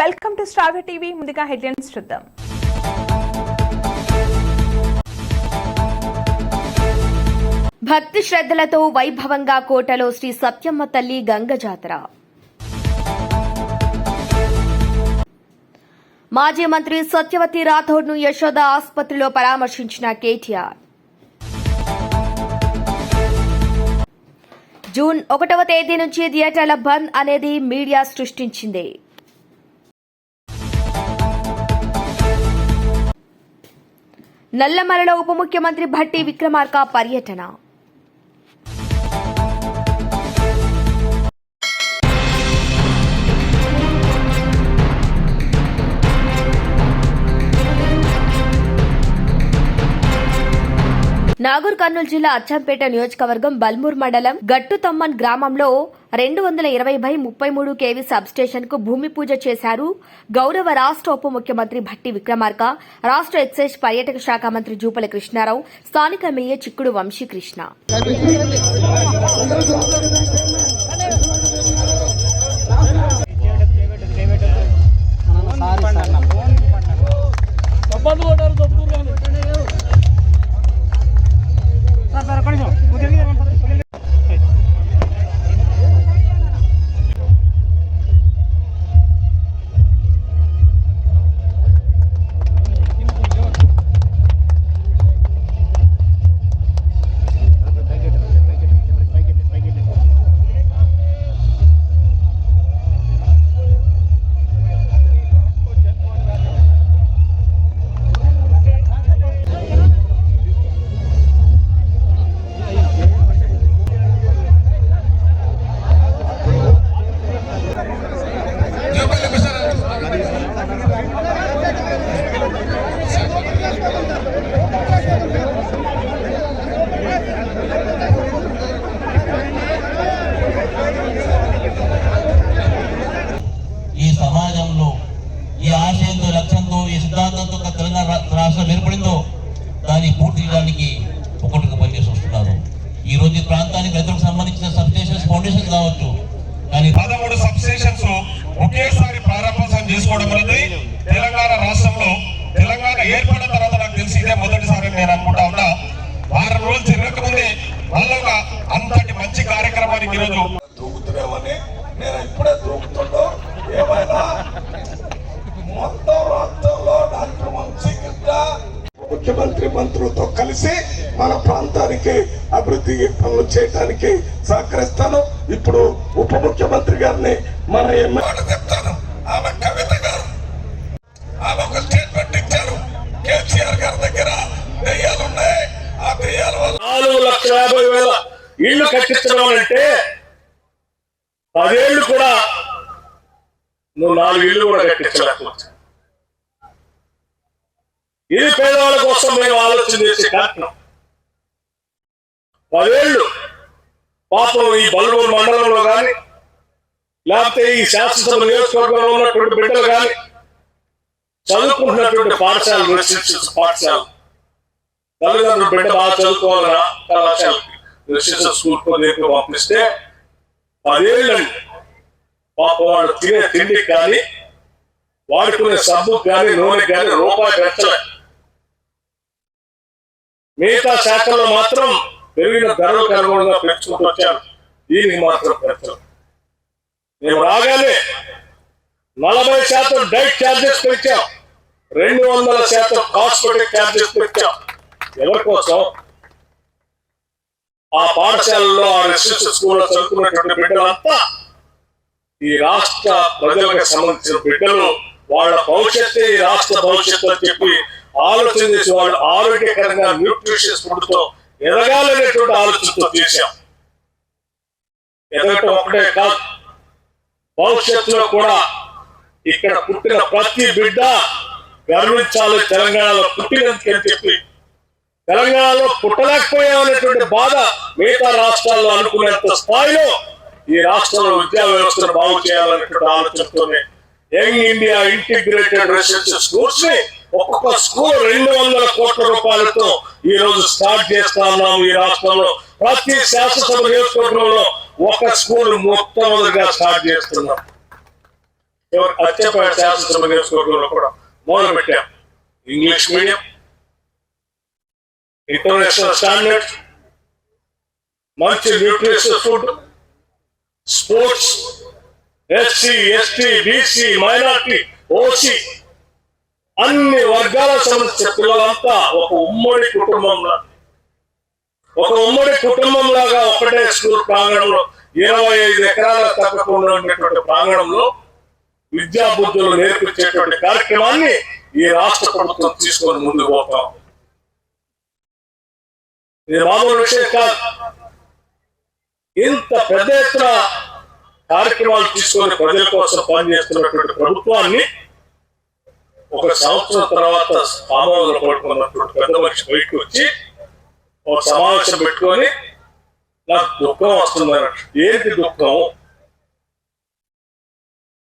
Welcome to star TV. ముందుగా headlines చూద్దాం. భక్తి శ్రద్ధలతో వైభవంగా కోటలో శ్రీ సత్యమ్మ తల్లి గంగ జాతర. మాజీ మంత్రి సత్యవతి రాథోడ్ను యశోద ఆసుపత్రిలో పరామర్శించిన కేటీఆర్. జూన్ ఒకటవ తేదీ నుంచి థియేటర్ల బంద్ అనేది మీడియా సృష్టించింది. నల్లమలలో ఉప ముఖ్యమంత్రి భట్టి విక్రమార్క పర్యటన. నాగూర్ కర్నూలు జిల్లా అచ్చంపేట నియోజకవర్గం బల్మూర్ మండలం గట్టుతమ్మన్ గ్రామంలో రెండు వందల ఇరవై బై ముప్పై మూడు కేవీ సబ్స్టేషన్కు భూమి పూజ చేశారు గౌరవ రాష్ట్ర ఉప ముఖ్యమంత్రి భట్టి విక్రమార్క రాష్ట్ర ఎక్సైజ్ పర్యాటక శాఖ మంత్రి జూపల కృష్ణారావు స్థానిక మేయర్ చిక్కుడు వంశీకృష్ణ. డబ్బాలు તારા કરીશું ఈ ఆశయంతో లక్ష్యంతో ఈ సిద్ధాంతంతో తెలంగాణ రా- రాష్ట్రం ఏర్పడిందో దాన్ని పూర్తి చేయడానికి ఒకటిగా పనిచేసి వస్తున్నారు. ఈ రోజు ఈ ప్రాంతానికి రైతులకు సంబంధించిన సబ్స్టేషన్స్ ఫౌండేషన్ కావచ్చు కానీ పదమూడు సబ్స్టేషన్స్ ఒకేసారి ప్రారంభోత్సవం చేసుకోవడం అనేది తెలంగాణ రాష్ట్రంలో తెలంగాణ ఏర్పడిన తర్వాత నాకు తెలిసి ఇదే మొదటిసారి నేను అనుకుంటా ఉన్నా. వారం రోజులు తిరగకముందే మళ్ళీ అంతటి మంచి కార్యక్రమానికి ఈరోజు మంత్రులతో కలిసి మన ప్రాంతానికి అభివృద్ధి పనులు చేయడానికి సహకరిస్తాను. ఇప్పుడు ఉప ముఖ్యమంత్రి గారిని మన ఎమ్మెల్యే చెప్తాను. ఆమె కవిత గారు. ఆమె ఒక స్టేట్మెంట్ ఇచ్చారు. కేసీఆర్ గారి దగ్గర దెయ్యాలు ఉన్నాయి. ఆ దెయ్యాల వల్ల నాలుగు లక్షల యాభై వేల ఇళ్ళు కట్టించడం అంటే పదేళ్ళు కూడా నువ్వు నాలుగు ఇల్లు కూడా కట్టించలేకపోవచ్చు. ఇది పేదవాళ్ళ కోసం మేము ఆలోచన చేసే కార్యక్రమం. పదేళ్ళు పాపం ఈ బల్గూరు మండలంలో కానీ లేకపోతే ఈ శాసనసభ నియోజకవర్గంలో ఉన్నటువంటి బిడ్డలు కానీ చదువుకుంటున్నటువంటి పాఠశాలలు రెసిడెన్షియల్ పాఠశాలలు. తల్లిదండ్రులు బిడ్డ బాగా చదువుకోవాలన్నా కళాశాల రెసిడెన్షియల్ స్కూల్ దగ్గర పంపిస్తే పదేళ్ళండి పాప వాళ్ళు తినే తిండికి కానీ వాడుకునే సబ్బు కానీ నూనె కానీ రూపాయి పెంచలేదు మిగతా శాఖల్లో మాత్రం పెరిగిన ధరలకు అనుగుణంగా పెంచుకుంటూ వచ్చారు. దీనికి మాత్రం పెంచలేదు మేము రాగానే నలభై శాతం డైట్ ఛార్జెస్ పెంచాం. రెండు వందల శాతం కాస్మెటిక్ ఛార్జెస్ పెంచాం. ఎవరి కోసం? ఆ పాఠశాలలో ఆ రెసిడెన్షియల్ స్కూల్లో చదువుకున్నటువంటి బిడ్డలంతా ఈ రాష్ట్ర ప్రజలకు సంబంధించిన బిడ్డలు వాళ్ళ భవిష్యత్తే ఈ రాష్ట్ర భవిష్యత్తు అని చెప్పి ఆలోచన చేసి వాళ్ళు ఆరోగ్యకరంగా న్యూట్రిషియస్ ఫుడ్తో ఎదగాలనేటువంటి ఆలోచనతో చేశాం. ఎదగటం ఒకటే కాదు. భవిష్యత్తులో కూడా ఇక్కడ పుట్టిన ప్రతి బిడ్డ గర్వించాలి తెలంగాణలో పుట్టినందుకని చెప్పి తెలంగాణలో పుట్టలేకపోయామనేటువంటి బాధ మిగతా రాష్ట్రాల్లో అనుకునేంత స్థాయిలో ఈ రాష్ట్రంలో విద్యా వ్యవస్థను బాగు చేయాలనేటువంటి ఆలోచనతోనే యంగ్ ఇండియా ఇంటిగ్రేటెడ్ రెసిడెన్షియల్ స్కూల్స్ని ఒక్కొక్క స్కూల్ రెండు వందల కోట్ల రూపాయలతో ఈ రోజు స్టార్ట్ చేస్తా ఉన్నాము ఈ రాష్ట్రంలో. ప్రతి శాసనసభ నియోజకవర్గంలో ఒక స్కూల్ మొట్టమొదటిగా స్టార్ట్ చేస్తున్నాం. చివరి శాసనసభ నియోజకవర్గంలో కూడా మొదలు పెట్టాం. ఇంగ్లీష్ మీడియం ఇంటర్నేషనల్ స్టాండర్డ్ మంచి nutrition food sports SC ST BC minority OC అన్ని వర్గాల సమస్య పిల్లలంతా ఒక ఉమ్మడి కుటుంబంలా. ఒక ఉమ్మడి కుటుంబం లాగా ఒకటే స్కూల్ ప్రాంగణంలో ఇరవై ఐదు ఎకరాల తప్పకుండా ఉన్నటువంటి ప్రాంగణంలో విద్యా బుద్ధులు నేర్పించేటువంటి కార్యక్రమాన్ని ఈ రాష్ట్ర ప్రభుత్వం తీసుకొని ముందుకు పోతాం ఇది మామూలు విషయం కాదు. ఇంత పెద్ద ఎత్తున కార్యక్రమాలు తీసుకొని ప్రజల కోసం పనిచేస్తున్నటువంటి ప్రభుత్వాన్ని ఒక సంవత్సరం తర్వాత ఆమోదం పడుకున్నటువంటి పెద్ద మనిషి బయటకు వచ్చి ఒక సమావేశం పెట్టుకొని నాకు దుఃఖం వస్తుందని ఏంటి దుఃఖం?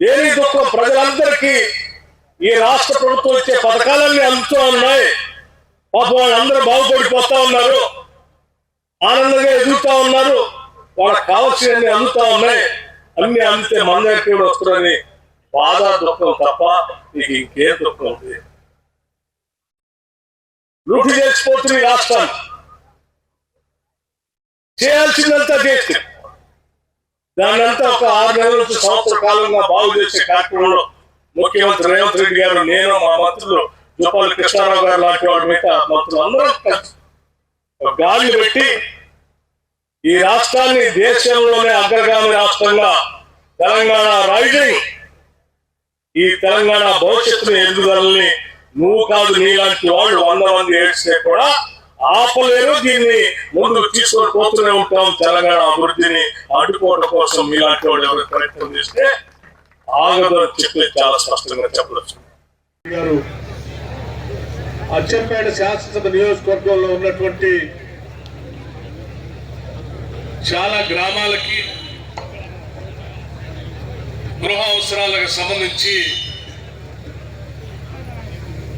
ఏమి దుఃఖం? ప్రజలందరికీ ఈ రాష్ట్ర ప్రభుత్వం ఇచ్చే పథకాలన్నీ అందుతూ ఉన్నాయి. పాపం వాళ్ళందరూ బాగుపడిపోతా ఉన్నారు. ఆనందంగా ఎదుగుతా ఉన్నారు. వాళ్ళకి కావాల్సినవి అందుతా ఉన్నాయి. అన్ని అందితే మన దగ్గరికి కూడా వస్తుందని బాధ దుఃఖం తప్ప నీకు ఇంకేం దుఃఖం ఉంది లూటి చేసిపోతుంది ఈ చేయాల్సిందంతా చేస్తే దాన్నంతా ఒక ఆరు నెలల నుంచి సంవత్సర కాలంగా బాగు చేసే కార్యక్రమంలో ముఖ్యమంత్రి రేవంత్ రెడ్డి గారు నేను మా మంత్రులు జోపాలి కృష్ణారావు గారు లాంటి వాడి మిగతా మంత్రులు అందరం గాలి పెట్టి ఈ రాష్ట్రాన్ని దేశంలోనే అగ్రగామి రాష్ట్రంగా తెలంగాణ రైజింగ్ ఈ తెలంగాణ భవిష్యత్తు ఎదుగుదలని నువ్వు కాదు నీలాంటి వాళ్ళు వంద మంది ఏడ్చినా కూడా ఆపలేరు దీన్ని ముందుకు తీసుకొని పోతూనే ఉంటాం తెలంగాణ అభివృద్ధిని అడ్డుకోవడం కోసం మీలాంటి వాళ్ళు ఎవరు ప్రయత్నం చేస్తే ఆగదు అని చెప్పి చాలా స్పష్టంగా చెప్పవచ్చు. గారు అచ్చంపేట శాసనసభ నియోజకవర్గంలో ఉన్నటువంటి చాలా గ్రామాలకి గృహ అవసరాలకు సంబంధించి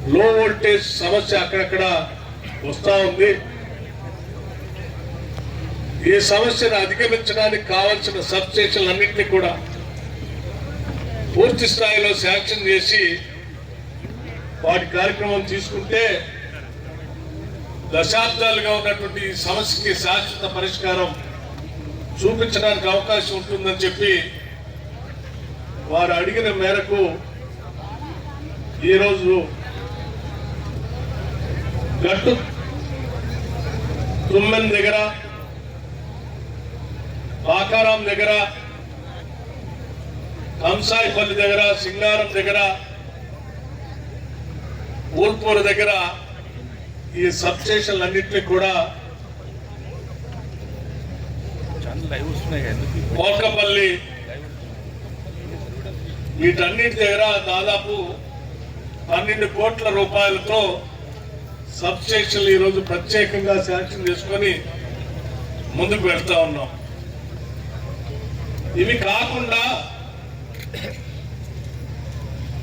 లో వోల్టేజ్ సమస్య అక్కడక్కడ వస్తూ ఉంది. ఈ సమస్యను అధిగమించడానికి కావలసిన సబ్స్టేషన్లన్నింటినీ కూడా పూర్తి స్థాయిలో శాంక్షన్ చేసి వాటి కార్యక్రమం తీసుకుంటే దశాబ్దాలుగా ఉన్నటువంటి ఈ సమస్యకి శాశ్వత పరిష్కారం చూపించడానికి అవకాశం ఉంటుందని చెప్పి వారు అడిగిన మేరకు ఈరోజు గట్టు తుమ్మెన్ దగ్గర బాకారాం దగ్గర కంసాయిపల్లి దగ్గర సింగారం దగ్గర ఊర్పూర్ దగ్గర ఈ సబ్ స్టేషన్లన్నింటినీ కూడా కోల్కపల్లి వీటన్నిటి దగ్గర దాదాపు పన్నెండు కోట్ల రూపాయలతో సబ్స్టేషన్లు ఈరోజు ప్రత్యేకంగా శాంక్షన్ చేసుకొని ముందుకు వెళ్తా ఉన్నాం. ఇవి కాకుండా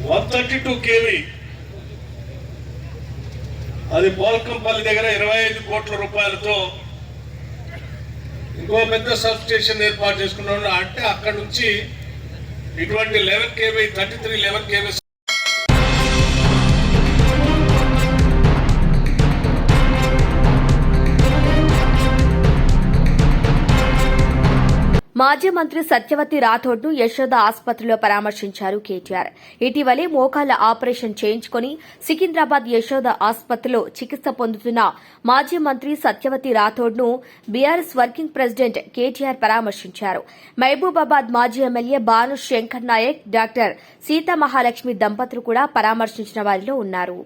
వన్ థర్టీ టూ కేవీ అది పోల్కంపల్లి దగ్గర ఇరవై ఐదు కోట్ల రూపాయలతో ఇంకో పెద్ద సబ్ స్టేషన్ ఏర్పాటు చేసుకున్నాం. అంటే అక్కడ నుంచి ఇటువంటి eleven KV thirty three eleven KV మాజీ మంత్రి సత్యవతి రాథోడ్ను యశోద ఆసుపత్రిలో పరామర్శించారు కేటీఆర్. ఇటీవలే మోకాళ్ళ ఆపరేషన్ చేయించుకుని సికింద్రాబాద్ యశోద ఆసుపత్రిలో చికిత్స పొందుతున్న మాజీ మంత్రి సత్యవతి రాథోడ్ను బీఆర్ఎస్ వర్కింగ్ ప్రెసిడెంట్ కేటీఆర్ పరామర్శించారు. మహబూబాబాద్ మాజీ ఎమ్మెల్యే బాను శంకర్ నాయక్ డాక్టర్ సీతామహాలక్ష్మి దంపతులు కూడా పరామర్శించిన వారిలో ఉన్నారు.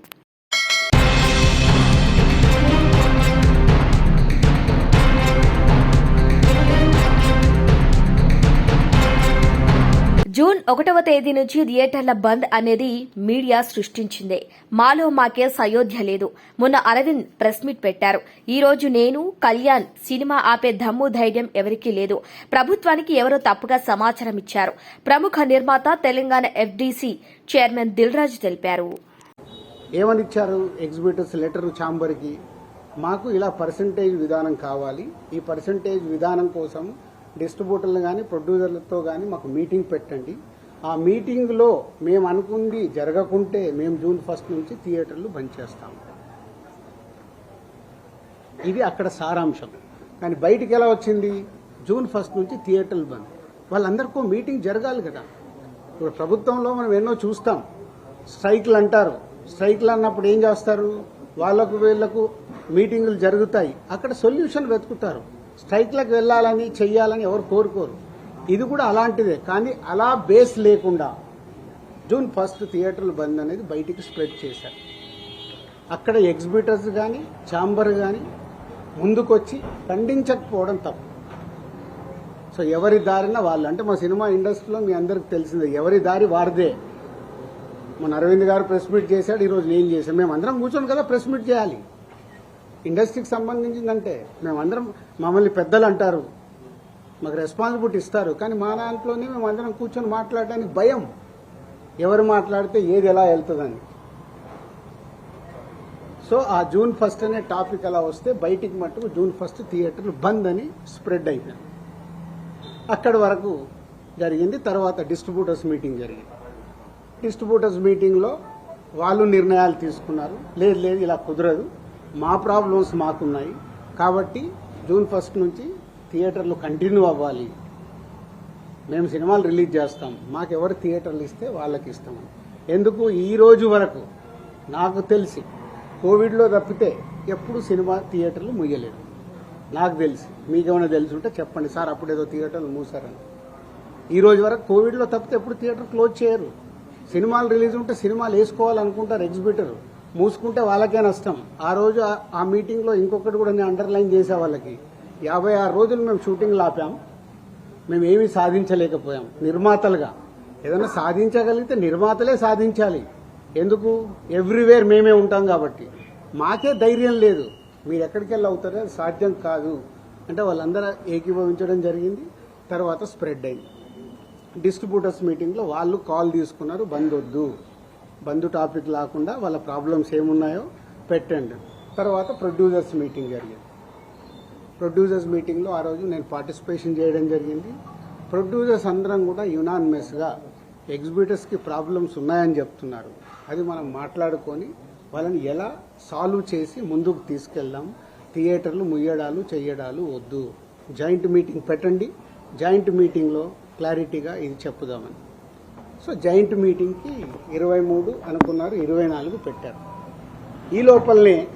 జూన్ ఒకటవ తేదీ నుంచి థియేటర్ల బంద్ అనేది మీడియా సృష్టించిందే. మాలో మాకే సయోధ్య లేదు. మొన్న అరవింద్ ప్రెస్ మీట్ పెట్టారు. ఈ రోజు నేను కళ్యాణ్ సినిమా ఆపే దమ్ము ధైర్యం ఎవరికీ లేదు. ప్రభుత్వానికి ఎవరో తప్పుగా సమాచారం ఇచ్చారు. ప్రముఖ నిర్మాత తెలంగాణ ఎఫ్డీసీ చైర్మన్ దిల్రాజ్ తెలిపారు. ఏమని ఇచ్చారు? ఎగ్జిబిటర్స్ లెటర్ ఛాంబర్కి. మాకు ఇలా పర్సంటేజ్ విధానం కావాలి. ఈ పర్సంటేజ్ విధానం కోసం డిస్ట్రిబ్యూటర్లు కానీ ప్రొడ్యూసర్లతో కానీ మాకు మీటింగ్ పెట్టండి. ఆ మీటింగ్లో మేము అనుకుంది జరగకుంటే మేము జూన్ ఫస్ట్ నుంచి థియేటర్లు బంద్ చేస్తాం. ఇది అక్కడ సారాంశం. కానీ బయటికి ఎలా వచ్చింది? జూన్ ఫస్ట్ నుంచి థియేటర్లు బంద్. వాళ్ళందరికీ మీటింగ్ జరగాలి కదా. ఇప్పుడు ప్రభుత్వంలో మనం ఎన్నో చూస్తాం. స్ట్రైక్లు అంటారు. స్ట్రైక్లు అన్నప్పుడు ఏం చేస్తారు? వాళ్ళకు వీళ్ళకు మీటింగులు జరుగుతాయి. అక్కడ సొల్యూషన్ వెతుకుతారు. స్ట్రైక్లకు వెళ్ళాలని చెయ్యాలని ఎవరు కోరుకోరు. ఇది కూడా అలాంటిదే. కానీ అలా బేస్ లేకుండా జూన్ ఫస్ట్ థియేటర్లు బంద్ అనేది బయటికి స్ప్రెడ్ చేశారు. అక్కడ ఎగ్జిబిటర్స్ కానీ ఛాంబర్ కానీ ముందుకొచ్చి ఖండించకపోవడం తప్పు. సో ఎవరి దారిన వాళ్ళు అంటే మా సినిమా ఇండస్ట్రీలో మీ అందరికి తెలిసిందే ఎవరి దారి వారిదే. మన అరవింద్ గారు ప్రెస్ మీట్ చేశాడు ఈరోజు నేను చేశాను. మేము అందరం కూర్చొని కదా ప్రెస్ మీట్ చేయాలి. ఇండస్ట్రీకి సంబంధించిందంటే మేమందరం మమ్మల్ని పెద్దలు అంటారు మాకు రెస్పాన్సిబిలిటీ ఇస్తారు. కానీ మా దాంట్లోనే మేము అందరం కూర్చొని మాట్లాడడానికి భయం. ఎవరు మాట్లాడితే ఏది ఎలా వెళ్తుందని. సో ఆ జూన్ ఫస్ట్ అనే టాపిక్ అలా వస్తే బయటికి మట్టుకు జూన్ ఫస్ట్ థియేటర్లు బంద్ అని స్ప్రెడ్ అయిపోయింది. అక్కడి వరకు జరిగింది. తర్వాత డిస్ట్రిబ్యూటర్స్ మీటింగ్ జరిగింది. డిస్ట్రిబ్యూటర్స్ మీటింగ్లో వాళ్ళు నిర్ణయాలు తీసుకున్నారు. లేదు లేదు ఇలా కుదరదు. మా ప్రాబ్లమ్స్ మాకున్నాయి. కాబట్టి జూన్ ఫస్ట్ నుంచి థియేటర్లు కంటిన్యూ అవ్వాలి. మేము సినిమాలు రిలీజ్ చేస్తాం. మాకెవరు థియేటర్లు ఇస్తే వాళ్ళకి ఇస్తామని ఎందుకు? ఈ రోజు వరకు నాకు తెలిసి కోవిడ్లో తప్పితే ఎప్పుడు సినిమా థియేటర్లు ముయ్యలేదు. నాకు తెలిసి. మీకేమైనా తెలిసి ఉంటే చెప్పండి. సార్ అప్పుడేదో థియేటర్లు మూసారని ఈ రోజు వరకు కోవిడ్లో తప్పితే ఎప్పుడు థియేటర్ క్లోజ్ చేయరు. సినిమాలు రిలీజ్ ఉంటే సినిమాలు వేసుకోవాలనుకుంటారు ఎగ్జిబిటర్. మూసుకుంటే వాళ్ళకే నష్టం. ఆ రోజు ఆ- మీటింగ్లో ఇంకొకటి కూడా నేను అండర్లైన్ చేసే వాళ్ళకి. యాభై ఆరు రోజులు మేము షూటింగ్లు ఆపాం. మేము ఏమీ సాధించలేకపోయాం. నిర్మాతలుగా. ఏదైనా సాధించగలిగితే నిర్మాతలే సాధించాలి. ఎందుకు? ఎవ్రీవేర్ మేమే ఉంటాం కాబట్టి. మాకే ధైర్యం లేదు. మీరు ఎక్కడికి వెళ్ళి అవుతారో అది సాధ్యం కాదు. అంటే వాళ్ళందరూ ఏకీభవించడం జరిగింది. తర్వాత స్ప్రెడ్ అయింది. డిస్ట్రిబ్యూటర్స్ మీటింగ్లో వాళ్ళు కాల్ తీసుకున్నారు. బంద్ వద్దు. బంధు టాపిక్ లేకుండా వాళ్ళ ప్రాబ్లమ్స్ ఏమున్నాయో పెట్టండి. తర్వాత ప్రొడ్యూసర్స్ మీటింగ్ జరిగింది. ప్రొడ్యూసర్స్ మీటింగ్లో ఆ రోజు నేను పార్టిసిపేషన్ చేయడం జరిగింది. ప్రొడ్యూసర్స్ అందరం కూడా యునానిమస్గా ఎగ్జిబిటర్స్కి ప్రాబ్లమ్స్ ఉన్నాయని చెప్తున్నారు. అది మనం మాట్లాడుకొని వాళ్ళని ఎలా సాల్వ్ చేసి ముందుకు తీసుకెళ్దాం? థియేటర్లు ముయ్యడాలు చెయ్యడాలు వద్దు. జాయింట్ మీటింగ్ పెట్టండి. జాయింట్ మీటింగ్లో క్లారిటీగా ఇది చెప్పుదామని. సో జాయింట్ మీటింగ్కి ఇరవై మూడు అనుకున్నారు ఇరవై నాలుగు పెట్టారు. ఈ లోపలనే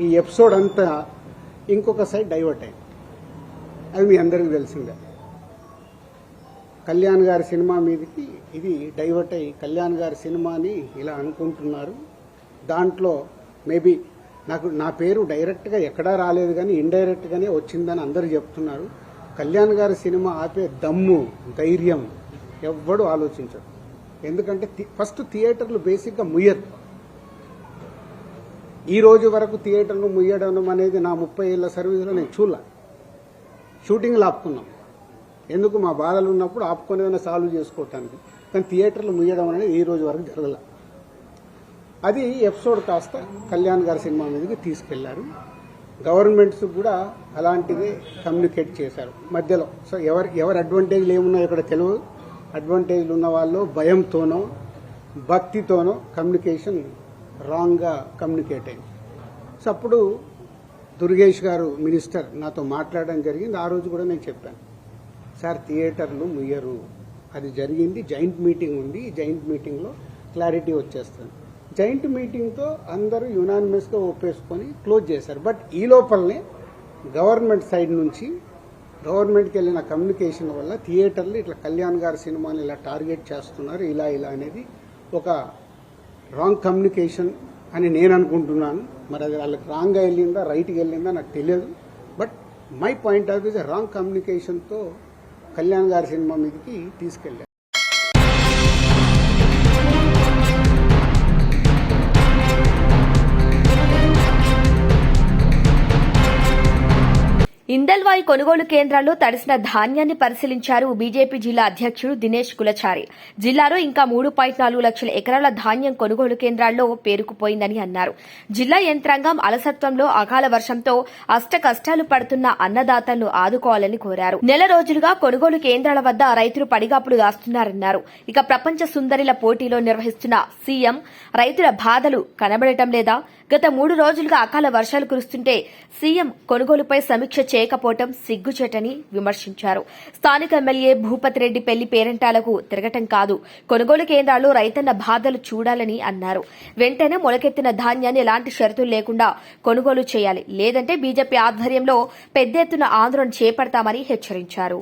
ఈ ఎపిసోడ్ అంతా ఇంకొక సైడ్ డైవర్ట్ అయింది. అది మీ అందరికీ తెలిసిందే. కళ్యాణ్ గారి సినిమా మీదకి ఇది డైవర్ట్ అయ్యి కళ్యాణ్ గారి సినిమాని ఇలా అనుకుంటున్నారు. దాంట్లో మేబీ నాకు నా పేరు డైరెక్ట్గా ఎక్కడా రాలేదు కానీ ఇండైరెక్ట్గానే వచ్చిందని అందరూ చెప్తున్నారు. కళ్యాణ్ గారి సినిమా ఆపే దమ్ము ధైర్యం ఎవ్వడు ఆలోచించడు ఎందుకంటే థి- ఫస్ట్ థియేటర్లు బేసిక్గా ముయ్యరు. ఈ రోజు వరకు థియేటర్లు ముయ్యడం అనేది నా ముప్పై ఏళ్ళ సర్వీస్లో నేను చూడలే. షూటింగ్లు ఆపుకున్నాం. ఎందుకు మా బాధలు ఉన్నప్పుడు ఆపుకునేదైనా సాల్వ్ చేసుకోవటానికి. కానీ థియేటర్లు ముయ్యడం అనేది ఈ రోజు వరకు జరగల. అది ఎపిసోడ్ కాస్త కళ్యాణ్ గారి సినిమా మీదకి తీసుకెళ్ళారు. గవర్నమెంట్స్ కూడా అలాంటిదే కమ్యూనికేట్ చేశారు. మధ్యలో. సో ఎవరు ఎవరి అడ్వాంటేజ్లు ఏమున్నాయో ఇక్కడ తెలియదు అడ్వాంటేజ్లు ఉన్న వాళ్ళు భయంతోనో భక్తితోనో కమ్యూనికేషన్ రాంగ్గా కమ్యూనికేట్ అయింది. సో అప్పుడు దుర్గేష్ గారు మినిస్టర్ నాతో మాట్లాడడం జరిగింది. ఆ రోజు కూడా నేను చెప్పాను. సార్ థియేటర్లు ముయ్యరు. అది జరిగింది. జాయింట్ మీటింగ్ ఉంది. ఈ జాయింట్ మీటింగ్లో క్లారిటీ వచ్చేస్తుంది. జాయింట్ మీటింగ్తో అందరూ యునానిమస్గా ఒప్పేసుకొని క్లోజ్ చేశారు. బట్ ఈ లోపలనే గవర్నమెంట్ సైడ్ నుంచి గవర్నమెంట్కి వెళ్ళిన కమ్యూనికేషన్ వల్ల థియేటర్లు ఇట్లా కళ్యాణ్ గారి సినిమాని ఇలా టార్గెట్ చేస్తున్నారు ఇలా ఇలా అనేది ఒక రాంగ్ కమ్యూనికేషన్ అని నేను అనుకుంటున్నాను. మరి అది వాళ్ళకి రాంగ్గా వెళ్ళిందా రైట్కి వెళ్ళిందా నాకు తెలియదు. But my point of views wrong కమ్యూనికేషన్తో Kalyan గారి సినిమా మీదకి తీసుకెళ్ళారు. ఇందల్వాయి కొనుగోలు కేంద్రాల్లో తడిసిన ధాన్యాన్ని పరిశీలించారు బీజేపీ జిల్లా అధ్యక్షుడు దినేష్ కులచారి. జిల్లాలో ఇంకా మూడు పాయింట్ నాలుగు లక్షల ఎకరాల ధాన్యం కొనుగోలు కేంద్రాల్లో పేరుకుపోయిందని అన్నారు. జిల్లా యంత్రాంగం అలసత్వంలో అకాల వర్షంతో అష్ట కష్టాలు పడుతున్న అన్నదాతలను ఆదుకోవాలని కోరారు. నెల రోజులుగా కొనుగోలు కేంద్రాల వద్ద రైతులు పడిగాపులు దాస్తున్నారన్నారు. ఇక ప్రపంచ సుందరిల పోటీలో నిర్వహిస్తున్న సీఎం రైతుల బాధలు కనబడటం లేదా గత మూడు రోజులుగా అకాల వర్షాలు కురుస్తుంటే సీఎం కొనుగోలుపై సమీక్ష చేయకపోవటం సిగ్గుచేటని విమర్శించారు. స్థానిక ఎమ్మెల్యే భూపతి రెడ్డి పెళ్ళి పేరెంటాలకు తిరగటం కాదు. కొనుగోలు కేంద్రాలు రైతన్న బాధలు చూడాలని అన్నారు. వెంటనే మొలకెత్తిన ధాన్యాన్ని ఎలాంటి షరతులు లేకుండా కొనుగోలు చేయాలి. లేదంటే బీజేపీ ఆధ్వర్యంలో పెద్ద ఎత్తున ఆందోళన చేపడతామని హెచ్చరించారు.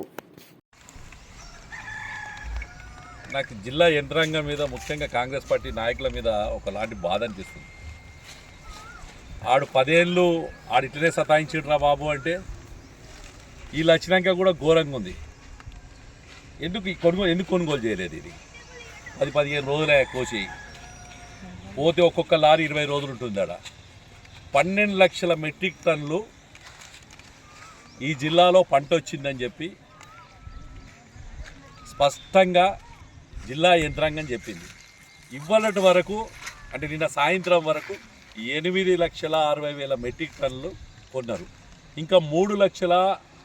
నాకు జిల్లా యంత్రాంగం మీద ముఖ్యంగా కాంగ్రెస్ పార్టీ నాయకుల మీద ఒకలాంటి బాధ అనిపిస్తుంది. ఆడు పదేళ్ళు ఆడు ఇట్లనే సతాయించాడు రా బాబు అంటే వీళ్ళు వచ్చినాక కూడా ఘోరంగా ఉంది. ఎందుకు ఈ కొనుగోలు ఎందుకు కొనుగోలు చేయలేదు ఇది? పది పదిహేను రోజులే కోసి పోతే ఒక్కొక్క లారీ ఇరవై రోజులు ఉంటుంది ఆడ. పన్నెండు లక్షల మెట్రిక్ టన్నులు ఈ జిల్లాలో పంట వచ్చిందని చెప్పి స్పష్టంగా జిల్లా యంత్రాంగం చెప్పింది. ఇవ్వనటి వరకు అంటే నిన్న సాయంత్రం వరకు ఎనిమిది లక్షల అరవై వేల మెట్రిక్ టన్నులు కొన్నారు. ఇంకా మూడు లక్షల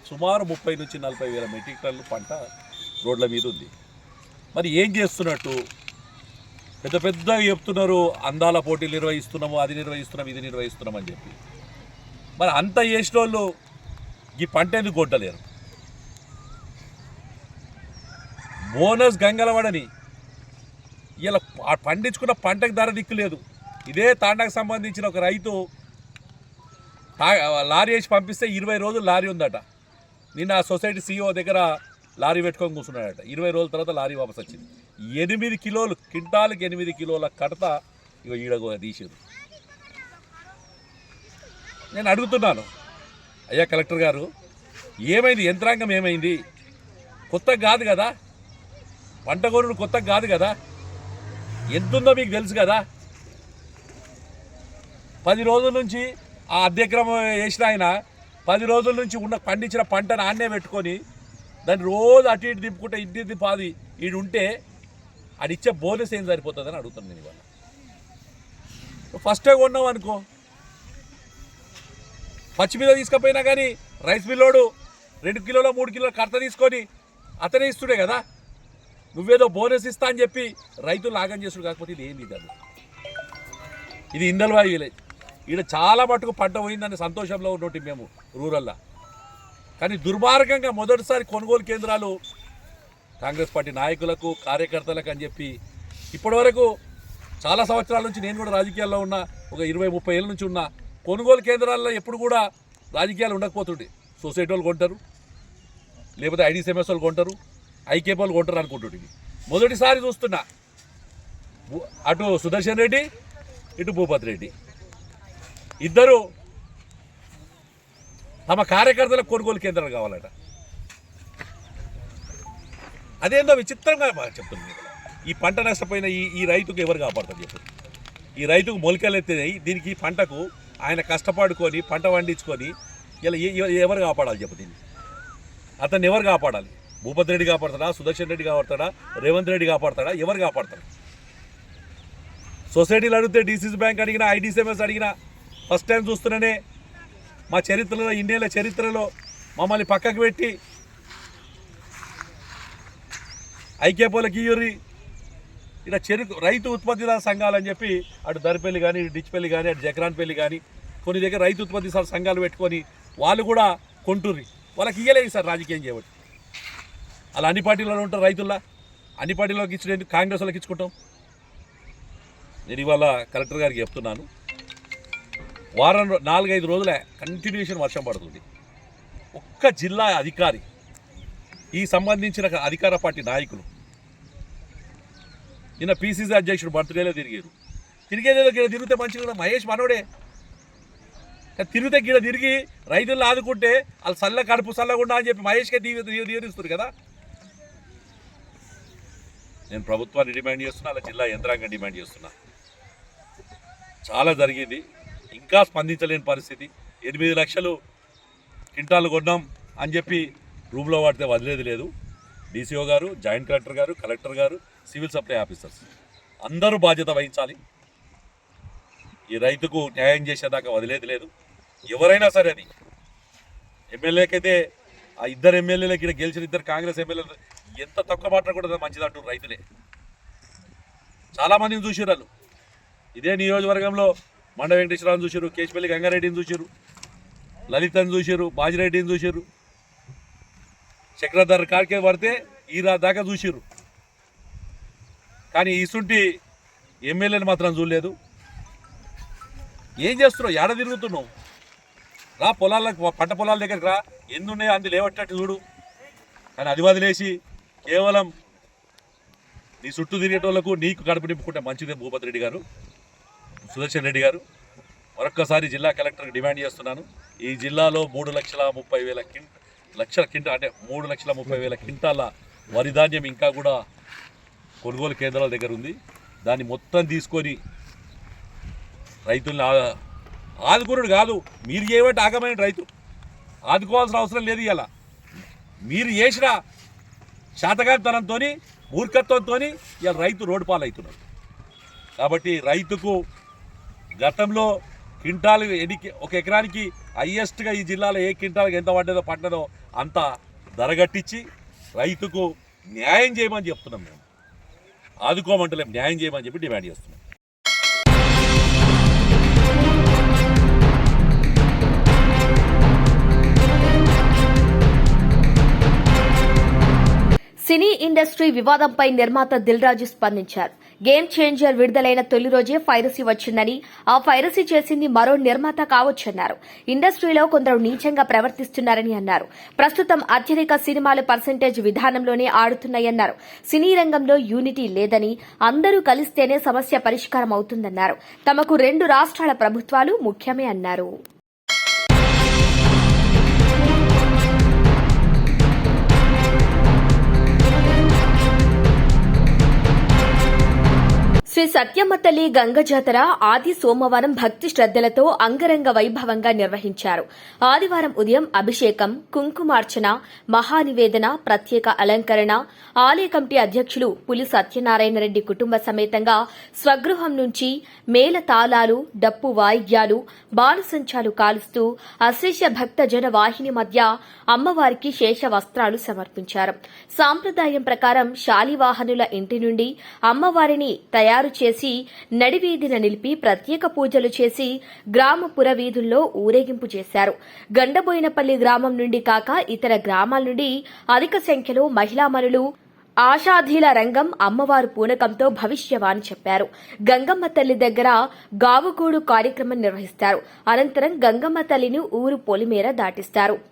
సుమారు ముప్పై నుంచి నలభై వేల మెట్రిక్ టన్నులు పంట రోడ్ల మీద ఉంది. మరి ఏం చేస్తున్నట్టు? పెద్ద పెద్దగా చెప్తున్నారు అందాల పోటీలు నిర్వహిస్తున్నాము అది నిర్వహిస్తున్నాం ఇది నిర్వహిస్తున్నాం అని చెప్పి. మరి అంత చేసిన వాళ్ళు ఈ పంట ఎందుకు కొట్టలేరు? బోనస్ గంగలవాడని ఇలా పండించుకున్న పంటకు ధర దిక్కు లేదు. ఇదే తాండాకు సంబంధించిన ఒక రైతు తా- లారీ వేసి పంపిస్తే ఇరవై రోజులు లారీ ఉందట. నిన్న ఆ సొసైటీ సీఈఓ దగ్గర లారీ పెట్టుకొని కూర్చున్నాడట. ఇరవై రోజుల తర్వాత లారీ వాపస్ వచ్చింది. ఎనిమిది కిలోలు కింటాలకు ఎనిమిది కిలోల కడత ఇక ఈడగో తీసేది నేను అడుగుతున్నాను. అయ్యా కలెక్టర్ గారు ఏమైంది? యంత్రాంగం ఏమైంది? కొత్త కాదు కదా? పంట కొనుడు కొత్త కాదు కదా? ఎంతుందో మీకు తెలుసు కదా? పది రోజుల నుంచి ఆ అధ్యక్రమం వేసిన ఆయన పది రోజుల నుంచి ఉన్న పండించిన పంటను ఆన్నే పెట్టుకొని దాన్ని రోజు అటు ఇటు దింపుకుంటే ఇంటి ఇది పాది ఈడు ఉంటే అది ఇచ్చే బోనస్ ఏం సరిపోతుందని అడుగుతాను నేను ఇవాళ. ఫస్టే కొన్నావు అనుకో. పచ్చి మీద తీసుకపోయినా కానీ రైస్ మిల్లోడు రెండు కిలోలు మూడు కిలోల కర్త తీసుకొని అతనే ఇస్తుడే కదా. నువ్వేదో బోనస్ ఇస్తా అని చెప్పి రైతులు లాగం చేస్తుడు కాకపోతే ఇది ఏంది కాదు ఇది ఇందల్వాయి విలేజ్. ఈడ చాలా మటుకు పంట పోయిందని సంతోషంలో ఉన్నట్టు మేము రూరల్లో. కానీ దుర్మార్గంగా మొదటిసారి కొనుగోలు కేంద్రాలు కాంగ్రెస్ పార్టీ నాయకులకు కార్యకర్తలకు అని చెప్పి ఇప్పటివరకు చాలా సంవత్సరాల నుంచి నేను కూడా రాజకీయాల్లో ఉన్నా ఒక ఇరవై ముప్పై ఏళ్ళ నుంచి ఉన్నా కొనుగోలు కేంద్రాల్లో ఎప్పుడు కూడా రాజకీయాలు ఉండకపోతుండే. సొసైటీ వాళ్ళు కొంటారు లేకపోతే ఐడీసీఎంఎస్ వాళ్ళు కొంటారు ఐకేపీ వాళ్ళు కొంటారు అనుకుంటుండే. మొదటిసారి చూస్తున్నా. అటు సుదర్శన్ రెడ్డి ఇటు భూపతి రెడ్డి. ఇద్దరు తమ కార్యకర్తలకు కొనుగోలు కేంద్రాలు కావాలట. అదేందో విచిత్రంగా చెప్తుంది ఈ పంట నష్టపోయిన ఈ ఈ రైతుకు ఎవరు కాపాడతారు చెప్పు. ఈ రైతుకు మొలకలు ఎత్తినాయి దీనికి పంటకు ఆయన కష్టపడుకొని పంట పండించుకొని ఇలా ఎవరు కాపాడాలి చెప్పు దీన్ని? అతన్ని ఎవరు కాపాడాలి? భూపతి రెడ్డి కాపాడతాడా? సుదర్శన్ రెడ్డి కాపాడతాడా? రేవంత్ రెడ్డి కాపాడతాడా? ఎవరు కాపాడతారు? సొసైటీలు అడిగితే డీసీసీ బ్యాంక్ అడిగినా ఐడిసిఎంఎస్ అడిగినా ఫస్ట్ టైం చూస్తున్నానే మా చరిత్రలో ఇండియాల చరిత్రలో మమ్మల్ని పక్కకు పెట్టి ఐక్యపోలకి ఇయ్యుర్రి ఇక్కడ చెరుకు రైతు ఉత్పత్తిదారు సంఘాలు అని చెప్పి అటు దరిపల్లి కానీ ఇటు డిచ్పల్లి కానీ అటు జక్రాన్పల్లి కానీ కొన్ని దగ్గర రైతు ఉత్పత్తిదారు సంఘాలు పెట్టుకొని వాళ్ళు కూడా కొంటుర్రి. వాళ్ళకి ఇయ్యలేదు సార్ రాజకీయం చేయబట్టి. అలా అన్ని పార్టీలలో ఉంటారు రైతుల్లా అన్ని పార్టీలోకి ఇచ్చిన కాంగ్రెస్ వాళ్ళకి ఇచ్చుకుంటాం. నేను ఇవాళ కలెక్టర్ గారికి చెప్తున్నాను. వారం నాలుగైదు రోజులే కంటిన్యూషన్ వర్షం పడుతుంది. ఒక్క జిల్లా అధికారి ఈ సంబంధించిన అధికార పార్టీ నాయకులు నిన్న పీసీసీ అధ్యక్షుడు బర్త్డేలో తిరిగారు. తిరిగేదేదో గిడ తిరిగితే మంచిగా కూడా మహేష్ మనోడే. తిరిగితే గిడ తిరిగి రైతులను ఆదుకుంటే వాళ్ళు చల్ల కడుపు సల్లగుండా అని చెప్పి మహేష్కే దీవి దీవి దీవిస్తారు కదా. నేను ప్రభుత్వాన్ని డిమాండ్ చేస్తున్నా అలా జిల్లా యంత్రాంగం డిమాండ్ చేస్తున్నా. చాలా జరిగింది. ఇంకా స్పందించలేని పరిస్థితి. ఎనిమిది లక్షలు కింటాలు కొన్నాం అని చెప్పి రూమ్లో వాడితే వదిలేదు లేదు. DCO garu joint collector garu collector garu civil supply officers అందరూ బాధ్యత వహించాలి. ఈ రైతుకు న్యాయం చేసేదాకా వదిలేదు లేదు. ఎవరైనా సరే అది. ఎమ్మెల్యేకైతే ఆ ఇద్దరు ఎమ్మెల్యేలకి ఇక్కడ గెలిచిన ఇద్దరు కాంగ్రెస్ ఎమ్మెల్యేలు ఎంత తక్కువ మాట్లాడకూడదు మంచిది అంటారు రైతులే. చాలామందిని చూసారు ఇదే నియోజకవర్గంలో మండ వెంకటేశ్వరరావుని చూసారు కేశపల్లి గంగారెడ్డిని చూసారు లలితని చూసారు బాజిరెడ్డిని చూసారు చక్రధర్ కాడికే పడితే ఈ దాకా చూసిర్రు కానీ ఇసుంటి ఎమ్మెల్యేని మాత్రం చూడలేదు. ఏం చేస్తున్నావు? ఏడ తిరుగుతున్నావు? రా పొలాలకు పంట పొలాల దగ్గరికి రా. ఎందున్నాయో ఉన్నాయో అంది లేవట్టట్టు చూడు. కానీ అది వదిలేసి కేవలం నీ చుట్టూ తిరిగేటోళ్ళకు నీకు కడుపు నింపుకుంటే మంచిదే భూపతి రెడ్డి గారు. సుదర్శన్ రెడ్డి గారు మరొక్కసారి జిల్లా కలెక్టర్కి డిమాండ్ చేస్తున్నాను. ఈ జిల్లాలో మూడు లక్షల ముప్పై వేల కింట లక్షల కింట అంటే మూడు లక్షల ముప్పై వేల కింటాల వరి ధాన్యం ఇంకా కూడా కొనుగోలు కేంద్రాల దగ్గర ఉంది. దాన్ని మొత్తం తీసుకొని రైతుల్ని ఆ- ఆదుకున్నాడు కాదు మీరు చేయబట్టి ఆగమైన రైతు. ఆదుకోవాల్సిన అవసరం లేదు ఇలా మీరు చేసిన శాతకాంతనంతో మూర్ఖత్వంతో ఇలా రైతు రోడ్డు పాలవుతున్నాడు. కాబట్టి రైతుకు గతంలో క్వింటాల్ ఎన్ని ఒక ఎకరానికి హయ్యెస్ట్గా ఈ జిల్లాలో ఏ క్వింటాల్కి ఎంత పడ్డదో పడ్డదో అంత ధరగట్టించి రైతుకు న్యాయం చేయమని చెప్తున్నాం మేము. ఆదుకోమంటలేం న్యాయం చేయమని చెప్పి డిమాండ్ చేస్తున్నాం. సినీ ఇండస్ట్రీ వివాదంపై నిర్మాత దిల్ రాజు స్పందించారు. గేమ్ చేంజర్ విడుదలైన తొలి రోజే ఫైరసీ వచ్చిందని ఆ ఫైరసీ చేసింది మరో నిర్మాత కావచ్చన్నారు. ఇండస్ట్రీలో కొందరు నీచంగా ప్రవర్తిస్తున్నారని అన్నారు. ప్రస్తుతం అత్యధిక సినిమాలు పర్సెంటేజ్ విధానంలోనే ఆడుతున్నాయన్నారు. సినీ రంగంలో యూనిటీ లేదని అందరూ కలిస్తేనే సమస్య పరిష్కారం అవుతుందన్నారు తమకు రెండు రాష్ట్రాల ప్రభుత్వాలు ముఖ్యమే అన్నారు. శ్రీ సత్యమ్మ తల్లి గంగ జాతర ఆది సోమవారం భక్తి శ్రద్దలతో అంగరంగ వైభవంగా నిర్వహించారు. ఆదివారం ఉదయం అభిషేకం కుంకుమార్చన మహానివేదన ప్రత్యేక అలంకరణ ఆలయ కమిటీ అధ్యక్షులు పులి సత్యనారాయణ రెడ్డి కుటుంబ సమేతంగా స్వగృహం నుంచి మేళ తాళాలు డప్పు వాయిద్యాలు బాణసంచాలు కాలుస్తూ అశేష భక్త జన వాహిని మధ్య అమ్మవారికి శేష వస్త్రాలు సమర్పించారు. సాంప్రదాయం ప్రకారం శాలివాహనుల ఇంటి నుండి అమ్మవారిని తయారు చేసి నడివీధిన నిలిపి ప్రత్యేక పూజలు చేసి గ్రామ పురవీధుల్లో ఊరేగింపు చేశారు. గండబోయినపల్లి గ్రామం నుండి కాక ఇతర గ్రామాల నుండి అధిక సంఖ్యలో మహిళామణులు ఆషాధీల రంగం అమ్మవారు పూనకంతో భవిష్యవాణి చెప్పారు. గంగమ్మ తల్లి దగ్గర గావుగూడు కార్యక్రమం నిర్వహిస్తారు. అనంతరం గంగమ్మ తల్లిని ఊరు పొలిమేర దాటిస్తారు.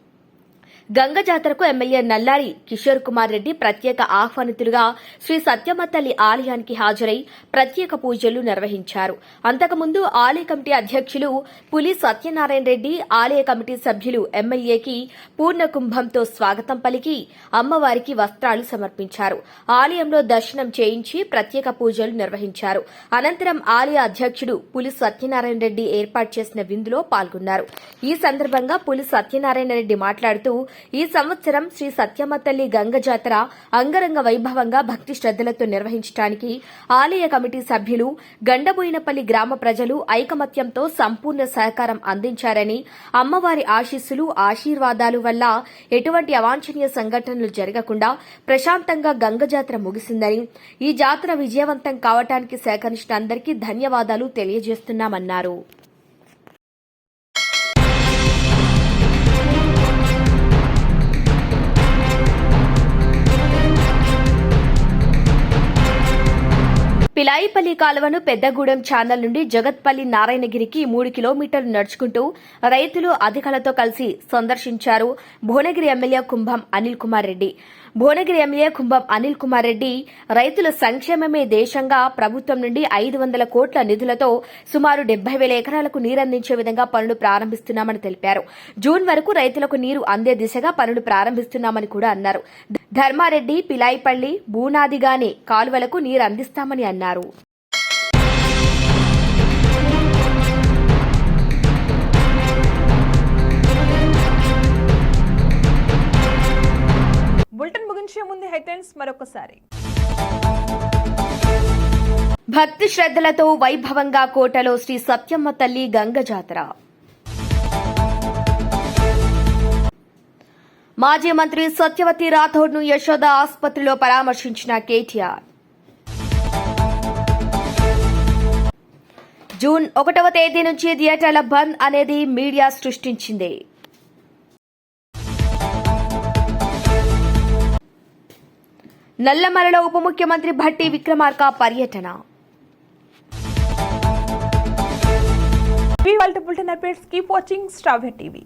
గంగ జాతరకు ఎమ్మెల్యే నల్లారి కిషోర్ కుమార్ రెడ్డి ప్రత్యేక ఆహ్వానితులుగా శ్రీ సత్యమతల్లి ఆలయానికి హాజరై ప్రత్యేక పూజలు నిర్వహించారు. అంతకుముందు ఆలయ కమిటీ అధ్యక్షులు పులి సత్యనారాయణ రెడ్డి ఆలయ కమిటీ సభ్యులు ఎమ్మెల్యేకి పూర్ణ కుంభంతో స్వాగతం పలికి అమ్మవారికి వస్త్రాలు సమర్పించారు. ఆలయంలో దర్శనం చేయించి ప్రత్యేక పూజలు నిర్వహించారు. అనంతరం ఆలయ అధ్యక్షుడు పులి సత్యనారాయణ రెడ్డి ఏర్పాటు చేసిన విందులో పాల్గొన్నారు. ఈ సందర్భంగా పులి సత్యనారాయణ రెడ్డి మాట్లాడుతూ ఈ సంవత్సరం శ్రీ సత్యమ్మ తల్లి గంగ జాతర అంగరంగ వైభవంగా భక్తి శ్రద్దలతో నిర్వహించడానికి ఆలయ కమిటీ సభ్యులు గండబోయినపల్లి గ్రామ ప్రజలు ఐకమత్యంతో సంపూర్ణ సహకారం అందించారని అమ్మవారి ఆశీస్సులు ఆశీర్వాదాలు వల్ల ఎటువంటి అవాంఛనీయ సంఘటనలు జరగకుండా ప్రశాంతంగా గంగ జాతర ముగిసిందని ఈ జాతర విజయవంతం కావటానికి సహకరించిన అందరికీ ధన్యవాదాలు తెలియజేస్తున్నామన్నారు. పిలాయిపల్లి కాలువను పెద్దగూడెం ఛానల్ నుండి జగత్పల్లి నారాయణగిరికి మూడు కిలోమీటర్లు నడుచుకుంటూ రైతులు అధికారులతో కలిసి సందర్శించారు భువనగిరి ఎమ్మెల్యే కుంభం అనిల్ కుమార్ రెడ్డి. భువనగిరి ఎమ్మెల్యే కుంభం అనిల్ కుమార్ రెడ్డి రైతుల సంక్షేమమే దేశంగా ప్రభుత్వం నుండి ఐదు వందల కోట్ల నిధులతో సుమారు డెబ్బై వేల ఎకరాలకు నీరందించే విధంగా పనులు ప్రారంభిస్తున్నామని తెలిపారు. జూన్ వరకు రైతులకు నీరు అందే దిశగా పనులు ప్రారంభిస్తున్నామని కూడా అన్నారు. ధర్మారెడ్డి పిలాయిపల్లి బూనాదిగానే కాలువలకు నీరు అందిస్తామని అన్నారు. మరొకసారి. భక్తి శ్రద్ధలతో వైభవంగా కోటలో శ్రీ సత్యమ్మ తల్లి గంగ జాతర మాజీ మంత్రి సత్యవతి రాథోడ్ను యశోద ఆసుపత్రిలో పరామర్శించిన కేటీఆర్. జూన్ ఒకటవ తేదీ నుంచి థియేటర్ల బంద్ అనేది మీడియా సృష్టించింది. నల్లమలలో ఉప ముఖ్యమంత్రి భట్టి విక్రమార్క పర్యటన. ఇవి bulletin updates keep watching Star TV